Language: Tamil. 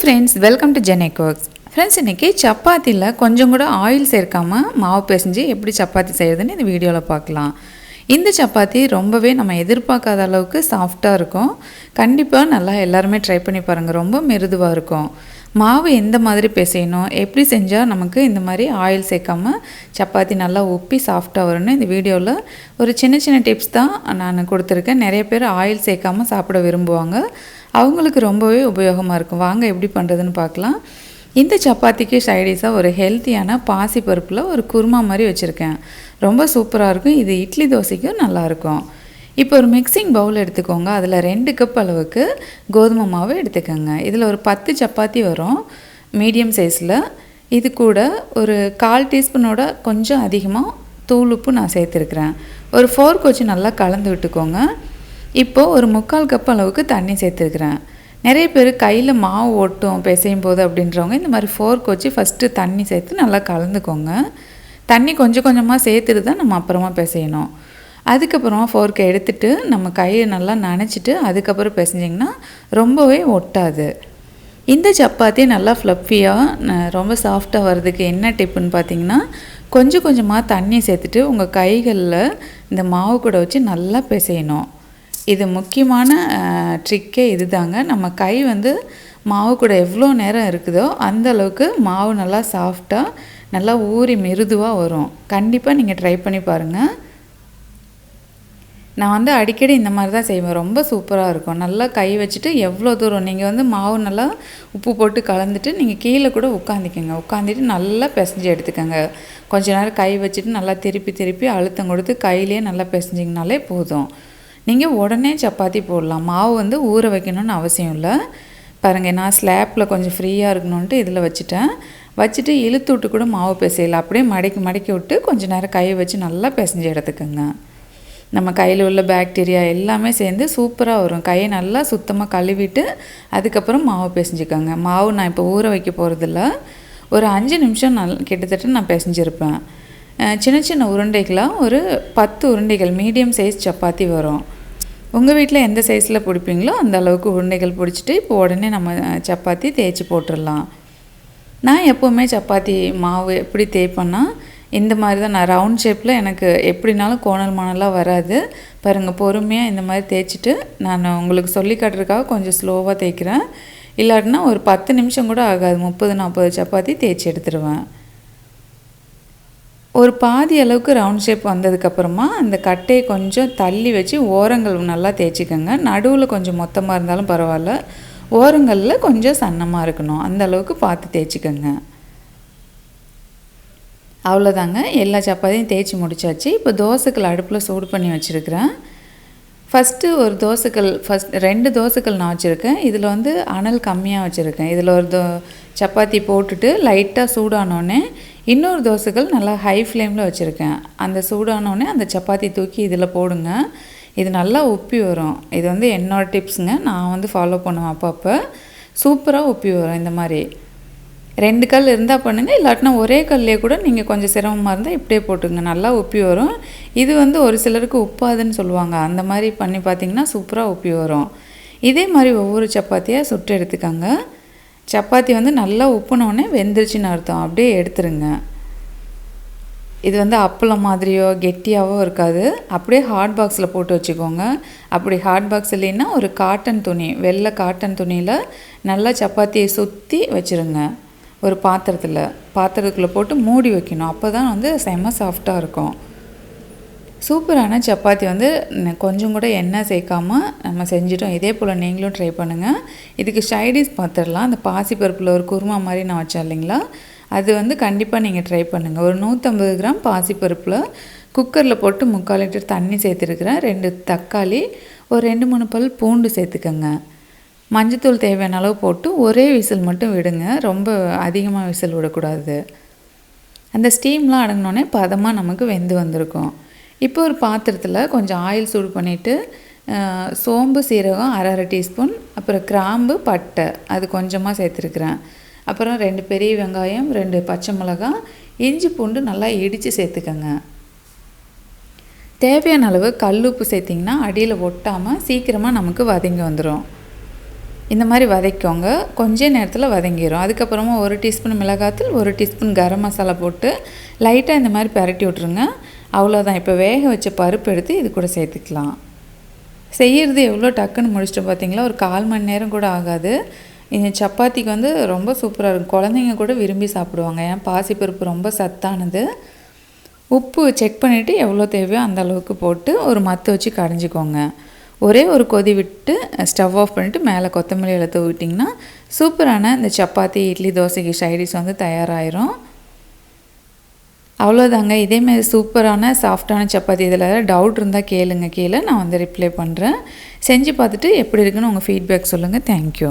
Friends welcome to ஜெனேக் works friends இன்றைக்கி சப்பாத்தியில் கொஞ்சம் கூட ஆயில் சேர்க்காமல் மாவு பிசைஞ்சு எப்படி சப்பாத்தி செய்கிறதுன்னு இந்த வீடியோவில் பார்க்கலாம். இந்த சப்பாத்தி ரொம்பவே நம்ம எதிர்பார்க்காத அளவுக்கு சாஃப்டாக இருக்கும். கண்டிப்பாக நல்லா எல்லாருமே ட்ரை பண்ணி பாருங்கள் ரொம்ப மிருதுவாக இருக்கும். மாவு எந்த மாதிரி பிசையணும் எப்படி செஞ்சால் நமக்கு இந்த மாதிரி ஆயில் சேர்க்காம சப்பாத்தி நல்லா உப்பி சாஃப்டாக வரும்னு இந்த வீடியோவில் ஒரு சின்ன சின்ன டிப்ஸ் தான் நான் கொடுத்துருக்கேன். நிறைய பேர் ஆயில் சேர்க்காம சாப்பிட விரும்புவாங்க. அவங்களுக்கு ரொம்பவே உபயோகமாக இருக்கும். வாங்க எப்படி பண்ணுறதுன்னு பார்க்கலாம். இந்த சப்பாத்திக்கு சைடிஷாக ஒரு ஹெல்த்தியான பாசி பருப்பில் ஒரு குருமா மாதிரி வச்சுருக்கேன். ரொம்ப சூப்பராக இருக்கும். இது இட்லி தோசைக்கும் நல்லாயிருக்கும் இப்போ ஒரு மிக்சிங் பவுல் எடுத்துக்கோங்க. அதில் ரெண்டு கப் அளவுக்கு கோதுமை மாவு எடுத்துக்கோங்க. இதில் ஒரு பத்து சப்பாத்தி வரும். மீடியம் சைஸில். இது கூட ஒரு கால் டீஸ்பூனோட கொஞ்சம் அதிகமாக தூள் உப்பு நான் சேர்த்துருக்குறேன். ஒரு ஃபோர்க் வச்சு நல்லா கலந்து விட்டுக்கோங்க. இப்போது ஒரு முக்கால் கப் அளவுக்கு தண்ணி சேர்த்துருக்குறேன். நிறைய பேர் கையில் மாவு ஓட்டும் பிசையும் போது அப்படின்றவங்க இந்த மாதிரி ஃபோர்க் வச்சு ஃபஸ்ட்டு தண்ணி சேர்த்து நல்லா கலந்துக்கோங்க. தண்ணி கொஞ்சம் கொஞ்சமாக சேர்த்துட்டு தான் நம்ம அப்புறமா பிசையணும். அதுக்கப்புறமா ஃபோர்க்கை எடுத்துட்டு நம்ம கையை நல்லா நனைச்சிட்டு அதுக்கப்புறம் பிசைஞ்சிங்கன்னா ரொம்பவே ஒட்டாது. இந்த சப்பாத்தி நல்லா ஃப்ளஃபியாக ரொம்ப சாஃப்டாக வர்றதுக்கு என்ன டிப்புன்னு பார்த்தீங்கன்னா கொஞ்சம் கொஞ்சமாக தண்ணி சேர்த்துட்டு உங்கள் கைகளில் இந்த மாவு கூட வச்சு நல்லா பிசையணும். இது முக்கியமான ட்ரிக்கே இது தாங்க நம்ம கை வந்து மாவு கூட எவ்வளோ நேரம் இருக்குதோ அந்த அளவுக்கு மாவு நல்லா சாஃப்டாக நல்லா ஊறி மிருதுவாக வரும். கண்டிப்பாக நீங்கள் ட்ரை பண்ணி பாருங்கள் நான் வந்து அடிக்கடி இந்த மாதிரி தான் செய்வேன். ரொம்ப சூப்பராக இருக்கும். நல்லா கை வச்சுட்டு எவ்வளோ தூரம் நீங்கள் வந்து மாவு நல்லா உப்பு போட்டு கலந்துட்டு நீங்கள் கீழே கூட உட்காந்துக்கோங்க உட்காந்துட்டு நல்லா பிசைஞ்சு எடுத்துக்கோங்க. கொஞ்ச நேரம் கை வச்சுட்டு நல்லா திருப்பி திருப்பி அழுத்தம் கொடுத்து கையிலே நல்லா பிசைஞ்சிங்கனாலே போதும். நீங்கள் உடனே சப்பாத்தி போடலாம். மாவு வந்து ஊற வைக்கணும்னு அவசியம் இல்லை. பாருங்கள் நான் ஸ்லாப்பில் கொஞ்சம் ஃப்ரீயாக இருக்கணுன்ட்டு இதில் வச்சுட்டேன். வச்சுட்டு இழுத்து விட்டு கூட மாவு பிசையல. அப்படியே மடக்கி மடக்கி விட்டு கொஞ்சம் நேரம் கையை வச்சு நல்லா பிசைஞ்சு எடுத்துக்கோங்க. நம்ம கையில் உள்ள பாக்டீரியா எல்லாமே சேர்ந்து சூப்பராக வரும். கையை நல்லா சுத்தமாக கழுவிட்டு அதுக்கப்புறம் மாவு பிசைஞ்சுக்கோங்க. மாவு நான் இப்போ ஊற வைக்க போகிறதில்ல ஒரு அஞ்சு நிமிஷம் நல் கிட்டத்தட்ட நான் பிசைஞ்சிருப்பேன். சின்ன சின்ன உருண்டைகளாக ஒரு பத்து உருண்டைகள் மீடியம் சைஸ் சப்பாத்தி வரும். உங்கள் வீட்டில் எந்த சைஸில் பிடிப்பீங்களோ அந்த அளவுக்கு உருண்டைகள் பிடிச்சிட்டு இப்போ உடனே நம்ம சப்பாத்தி தேய்ச்சி போட்டுடலாம். நான் எப்போவுமே சப்பாத்தி மாவு எப்படி தேய்ப்பேன்னா இந்த மாதிரி தான். நான் ரவுண்ட் ஷேப்பில் எனக்கு எப்படினாலும் கோணல் மணலாக வராது. பாருங்கள் பொறுமையாக இந்த மாதிரி தேய்ச்சிட்டு நான் உங்களுக்கு சொல்லி காட்டுறதுக்காக கொஞ்சம் ஸ்லோவாக தேய்க்கிறேன். இல்லாட்டினா ஒரு பத்து நிமிஷம் கூட ஆகாது. முப்பது நாற்பது சப்பாத்தி தேய்ச்சி எடுத்துருவேன். ஒரு பாதி அளவுக்கு ரவுண்ட் ஷேப் வந்ததுக்கப்புறமா அந்த கட்டையை கொஞ்சம் தள்ளி வச்சு ஓரங்கள் நல்லா தேய்ச்சிக்கோங்க. நடுவில் கொஞ்சம் மொத்தமாக இருந்தாலும் பரவாயில்ல. ஓரங்களில் கொஞ்சம் சன்னமாக இருக்கணும். அந்த அளவுக்கு பார்த்து தேய்ச்சிக்கோங்க. அவ்வளோதாங்க எல்லா சப்பாத்தியும் தேய்ச்சி முடிச்சாச்சு. இப்போ தோசைக்கள் அடுப்பில் சூடு பண்ணி வச்சுருக்கிறேன். ஃபஸ்ட்டு ஒரு தோசைக்கல் ஃபஸ்ட் ரெண்டு தோசைக்கல் நான் வச்சுருக்கேன். இதில் வந்து அனல் கம்மியாக வச்சுருக்கேன். இதில் ஒரு தோ சப்பாத்தி போட்டுட்டு லைட்டாக சூடானோடனே இன்னொரு தோசைக்கல் நல்லா ஹை ஃப்ளேமில் வச்சுருக்கேன். அந்த சூடானோடனே அந்த சப்பாத்தி தூக்கி இதில் போடுங்க. இது நல்லா உப்பி வரும். இது வந்து என்னோடய டிப்ஸுங்க நான் வந்து ஃபாலோ பண்ணுவேன் அப்பப்போ. சூப்பராக உப்பி வரும் இந்த மாதிரி. ரெண்டு கல் இருந்தால் பண்ணுங்கள் இல்லாட்டினா ஒரே கல்லே கூட நீங்கள் கொஞ்சம் சிரமமாக இருந்தால் இப்படியே போட்டுங்க நல்லா உப்பி வரும். இது வந்து ஒரு சிலருக்கு உப்பாதுன்னு சொல்லுவாங்க. அந்த மாதிரி பண்ணி பார்த்தீங்கன்னா சூப்பராக உப்பி வரும். இதே மாதிரி ஒவ்வொரு சப்பாத்தியாக சுட்டு எடுத்துக்கோங்க. சப்பாத்தி வந்து நல்லா உப்புனோடனே வெந்துருச்சுன்னு அர்த்தம். அப்படியே எடுத்துருங்க. இது வந்து அப்பளம் மாதிரியோ கெட்டியாவோ இருக்காது. அப்படியே ஹாட் பாக்ஸில் போட்டு வச்சுக்கோங்க. அப்படி ஹாட் பாக்ஸ் இல்லைன்னா ஒரு காட்டன் துணி வெள்ளை காட்டன் துணியில் நல்லா சப்பாத்தியை சுற்றி வச்சுருங்க. ஒரு பாத்திரத்தில் பாத்திரத்துக்குள்ளே போட்டு மூடி வைக்கணும். அப்போ தான் வந்து செம்ம சாஃப்டாக இருக்கும். சூப்பரான சப்பாத்தி வந்து கொஞ்சம் கூட எண்ணெய் சேர்க்காம நம்ம செஞ்சிட்டோம். இதே போல் நீங்களும் ட்ரை பண்ணுங்கள் இதுக்கு சைடிஸ் பார்த்துடலாம் அந்த பாசிப்பருப்பில் ஒரு குருமா மாதிரி நான் வச்சேன் இல்லைங்களா? அது வந்து கண்டிப்பாக நீங்கள் ட்ரை பண்ணுங்கள் ஒரு நூற்றம்பது கிராம் பாசிப்பருப்பில் குக்கரில் போட்டு முக்கால் லிட்டர் தண்ணி சேர்த்துருக்குறேன். ரெண்டு தக்காளி ஒரு ரெண்டு மூணு பல் பூண்டு சேர்த்துக்கோங்க. மஞ்சத்தூள் தேவையான அளவு போட்டு ஒரே விசில் மட்டும் விடுங்க. ரொம்ப அதிகமாக விசில் விடக்கூடாது. அந்த ஸ்டீம்லாம் அடங்கினோடனே பதமாக நமக்கு வெந்து வந்திருக்கும். இப்போ ஒரு பாத்திரத்தில் கொஞ்சம் ஆயில் சூடு பண்ணிவிட்டு சோம்பு சீரகம் அரை அரை டீஸ்பூன் அப்புறம் கிராம்பு பட்டை அது கொஞ்சமாக சேர்த்துருக்குறேன். அப்புறம் ரெண்டு பெரிய வெங்காயம் ரெண்டு பச்சை மிளகாய் இஞ்சி பூண்டு நல்லா இடித்து சேர்த்துக்கோங்க. தேவையான அளவு கல் உப்பு சேர்த்திங்கன்னா அடியில் ஒட்டாமல் சீக்கிரமாக நமக்கு வதங்கி வந்துடும் இந்த மாதிரி வதக்கிக்கோங்க. கொஞ்ச நேரத்தில் வதங்கிடும் அதுக்கப்புறமா ஒரு டீஸ்பூன் மிளகாத்தூள் ஒரு டீஸ்பூன் கரம் மசாலா போட்டு லைட்டாக இந்த மாதிரி பரட்டி விட்ருங்க அவ்வளோதான் இப்போ வேக வச்ச பருப்பு எடுத்து இது கூட சேர்த்துக்கலாம். செய்கிறது எவ்வளோ டக்குன்னு முடிச்சுட்டு பார்த்தீங்களா ஒரு கால் மணி நேரம் கூட ஆகாது. இந்த சப்பாத்திக்கு வந்து ரொம்ப சூப்பராக இருக்கும். குழந்தைங்க கூட விரும்பி சாப்பிடுவாங்க. ஏன்? பாசிப்பருப்பு ரொம்ப சத்தானது. உப்பு செக் பண்ணிவிட்டு எவ்வளோ தேவையோ அந்த அளவுக்கு போட்டு ஒரு மத்து வச்சு கடைஞ்சிக்கோங்க. ஒரே ஒரு கொதி விட்டு ஸ்டவ் ஆஃப் பண்ணிவிட்டு மேலே கொத்தமல்லி இலை தூவிட்டிங்கன்னா சூப்பரான இந்த சப்பாத்தி இட்லி தோசைக்கு சைடிஸ் வந்து தயாராகிரும் அவ்வளோதாங்க இதேமாரி சூப்பரான சாஃப்டான சப்பாத்தி. இதில் டவுட் இருந்தால் கேளுங்க. கீழே நான் வந்து ரிப்ளை பண்ணுறேன் செஞ்சு பார்த்துட்டு எப்படி இருக்குன்னு உங்கள் ஃபீட்பேக் சொல்லுங்கள் தேங்க்யூ